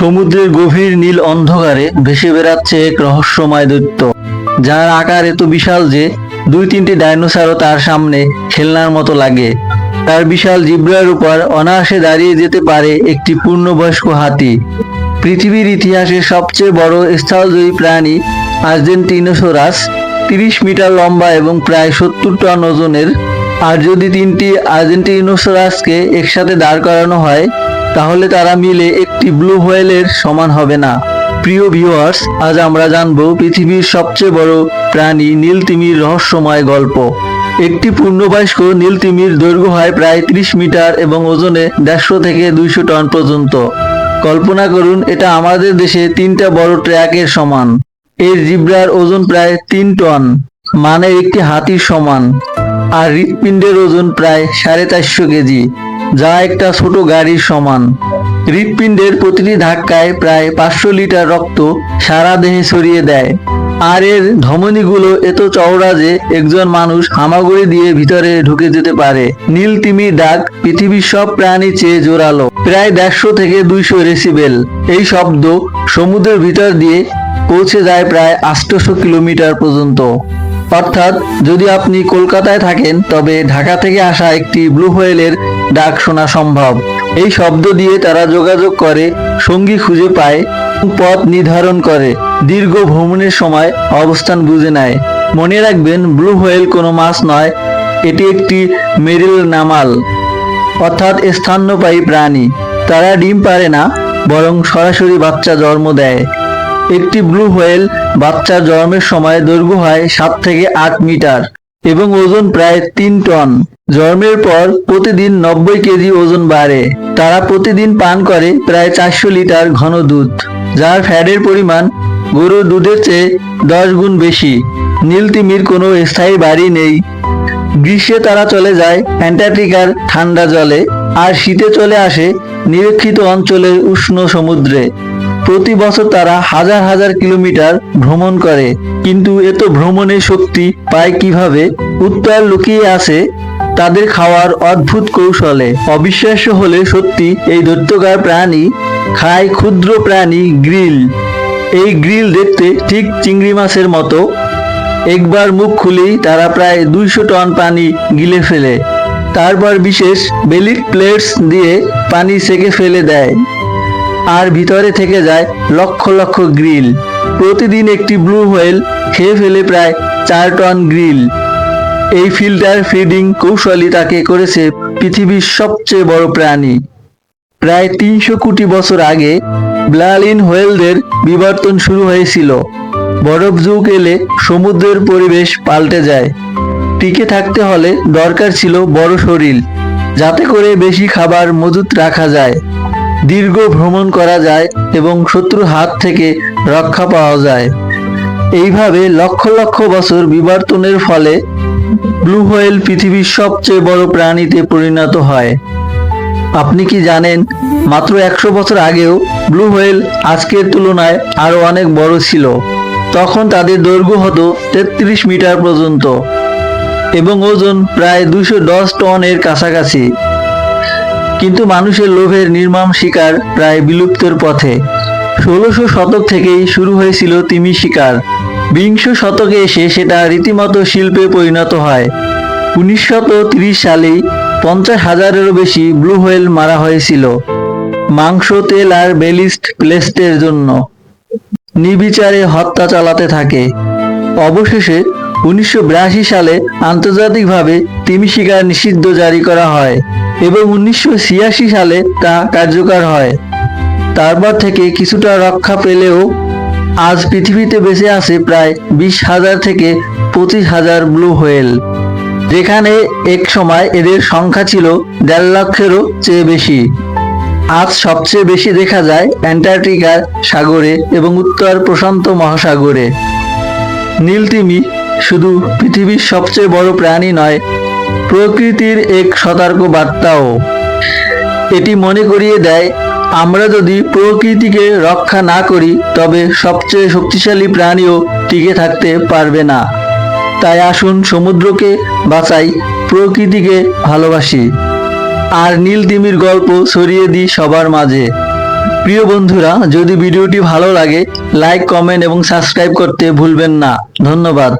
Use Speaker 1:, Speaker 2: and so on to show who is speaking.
Speaker 1: সমুদ্রের গভীর নীল অন্ধকারে ভেসে বেড়াচ্ছে এক রহস্যময় দৈত্য, যার আকার এত বিশাল যে দুই তিনটি ডাইনোসরও তার সামনে খেলনার মতো লাগে। তার বিশাল জিব্রার উপর অনায়াসে দাঁড়িয়ে যেতে পারে একটি পূর্ণবয়স্ক হাতি। পৃথিবীর ইতিহাসে সবচেয়ে বড় স্থলজয়ী প্রাণী আর্জেন্টিনোসোরাস, তিরিশ মিটার লম্বা এবং প্রায় সত্তর টন ওজনের। আর যদি তিনটি আর্জেন্টিনোসোরাসকে একসাথে দাঁড় করানো হয় তাহলে তারা মিলে একটি ব্লু হোয়েলের সমান হবে না। প্রিয় ভিউয়ার্স আজ আমরা জানব পৃথিবীর সবচেয়ে বড় প্রাণী নীলতিমির রহস্যময় গল্প। একটি পূর্ণবয়স্ক নীলতিমির দৈর্ঘ্য হয় প্রায় 30 মিটার এবং ওজনে দেড়শো থেকে দুইশো টন পর্যন্ত। কল্পনা করুন, এটা আমাদের দেশে তিনটা বড় ট্র্যাকের সমান। এর জিব্রার ওজন প্রায় তিন টন মানে একটি হাতির সমান। আর হৃৎপিণ্ডের ওজন প্রায় সাড়ে চারশো কেজি, যা একটা ছোট গাড়ির সমান। হৃৎপিণ্ডের প্রতিটি ধাক্কায় প্রায় পাঁচশো লিটার রক্ত সারা দেহে ছড়িয়ে দেয়। আর এর ধমনীগুলো এত চওড়া যে একজন মানুষ হামাগুড়ি দিয়ে ভিতরে ঢুকে যেতে পারে। নীল তিমির ডাক পৃথিবীর সব প্রাণী চেয়ে জোরালো। প্রায় দেড়শো থেকে দুইশো রেসিবেল এই শব্দ সমুদ্রের ভিতর দিয়ে পৌঁছে যায় প্রায় আষ্টশো কিলোমিটার পর্যন্ত। অর্থাৎ যদি আপনি কলকাতায় থাকেন, তবে ঢাকা থেকে আসা একটি ব্লু হোয়েলের ডাক শোনা সম্ভব। এই শব্দ দিয়ে তারা যোগাযোগ করে, সঙ্গী খুঁজে পায়, পথ নির্ধারণ করে, দীর্ঘ ভ্রমণের সময় অবস্থান বুঝে নেয়। মনে রাখবেন, ব্লু হোয়েল কোনো মাছ নয়, এটি একটি মেরিল নামাল, অর্থাৎ স্থান্যপায়ী প্রাণী। তারা ডিম পারে না, বরং সরাসরি বাচ্চা জন্ম দেয়। একটি ব্লু হোয়েল বাচ্চা জন্মের সময় দৈর্ঘ্য হয় সাত থেকে আট মিটার এবং ওজন প্রায় তিন টন। জন্মের পর প্রতিদিন নব্বই কেজি ওজন বাড়ে। তারা প্রতিদিন পান করে প্রায় চারশো লিটার ঘন দুধ, যার ফ্যাটের পরিমাণ গরুর দুধের চেয়ে দশ গুণ বেশি। নীলতিমির কোনো স্থায়ী বাড়ি নেই। গ্রীষ্মে তারা চলে যায় অ্যান্টার্কটিকার ঠান্ডা জলে, আর শীতে চলে আসে নিরক্ষিত অঞ্চলের উষ্ণ সমুদ্রে। প্রতি বছর তারা হাজার হাজার কিলোমিটার ভ্রমণ করে। কিন্তু এত ভ্রমণের শক্তি পায় কীভাবে? উত্তর লুকিয়ে আছে তাদের খাওয়ার অদ্ভুত কৌশলে। অবিশ্বাস্য হলে সত্যি এই দৈত্যকার প্রাণী খায় ক্ষুদ্র প্রাণী গ্রিল। এই গ্রিল দেখতে ঠিক চিংড়ি মাছের মতো। একবার মুখ খুলেই তারা প্রায় দুইশো টন পানি গিলে ফেলে। তারপর বিশেষ বেলিট প্লেটস দিয়ে পানি সেকে ফেলে দেয়। আর ভিতরে থেকে যায় লক্ষ লক্ষ গ্রিল। প্রতিদিন একটি ব্লু হোয়েল খেয়ে ফেলে প্রায় চার টন গ্রিল। এই ফিল্টার ফিডিং কৌশলই তাকে করেছে পৃথিবীর সবচেয়ে বড় প্রাণী। প্রায় তিনশো কোটি বছর আগে ব্লালিন হোয়েলদের বিবর্তন শুরু হয়েছিল। বরফ যুগ এলে সমুদ্রের পরিবেশ পাল্টে যায়। টিকে থাকতে হলে দরকার ছিল বড় শরীর, যাতে করে বেশি খাবার মজুত রাখা যায়। দীর্ঘ ভ্রমণ করা যায় এবং শত্রুর হাত থেকে রক্ষা পাওয়া যায়। এইভাবে লক্ষ লক্ষ বছর বিবর্তনের ফলে ব্লু হোয়েল পৃথিবীর সবচেয়ে বড় প্রাণীতে পরিণত হয়। আপনি কি জানেন, মাত্র একশো বছর আগেও ব্লু হোয়েল আজকের তুলনায় আরও অনেক বড় ছিল। তখন তাদের দৈর্ঘ্য হতো তেত্রিশ মিটার পর্যন্ত এবং ওজন প্রায় দুশো দশ টনের কাছাকাছি। কিন্তু মানুষের লোভের নির্মম শিকার প্রায় বিলুপ্তের পথে। ষোলোশো শতক থেকেই শুরু হয়েছিল তিমি শিকার। বিংশ শতকে এসে সেটা রীতিমতো শিল্পে পরিণত হয়। উনিশশো সালেই পঞ্চাশ হাজারেরও বেশি ব্লু হোয়েল মারা হয়েছিল। মাংস, তেল আর বেলিস্ট প্লেস্টের জন্য। নির্বিচারে হত্যা চালাতে থাকে। অবশেষে উনিশশো বিরাশি সালে আন্তর্জাতিকভাবে তিমি শিকার নিষিদ্ধ জারি করা হয়। এবং উনিশশো সালে তা কার্যকর হয়। তারপর থেকে কিছুটা রক্ষা পেলেও আজ পৃথিবীতে বেঁচে আছে প্রায় বিশ হাজার থেকে পঁচিশ হাজার ব্লু হোয়েল। যেখানে এক সময় এদের সংখ্যা ছিল দেড় লক্ষেরও চেয়ে বেশি। আজ সবচেয়ে বেশি দেখা যায় অ্যান্টার্কটিকার সাগরে এবং উত্তর প্রশান্ত মহাসাগরে। নীলতিমি শুধু পৃথিবীর সবচেয়ে বড় প্রাণী নয় প্রকৃতির এক সতর্ক বার্তাও এটি মনে করিয়ে দেয়, আমরা যদি প্রকৃতিকে রক্ষা না করি, তবে সবচেয়ে শক্তিশালী প্রাণীও টিকে থাকতে পারবে না। তাই আসুন সমুদ্রকে বাঁচাই, প্রকৃতিকে ভালোবাসি। আর নীল তিমির গল্প ছড়িয়ে দিই সবার মাঝে। প্রিয় বন্ধুরা, যদি ভিডিওটি ভালো লাগে, লাইক, কমেন্ট এবং সাবস্ক্রাইব করতে ভুলবেন না। ধন্যবাদ।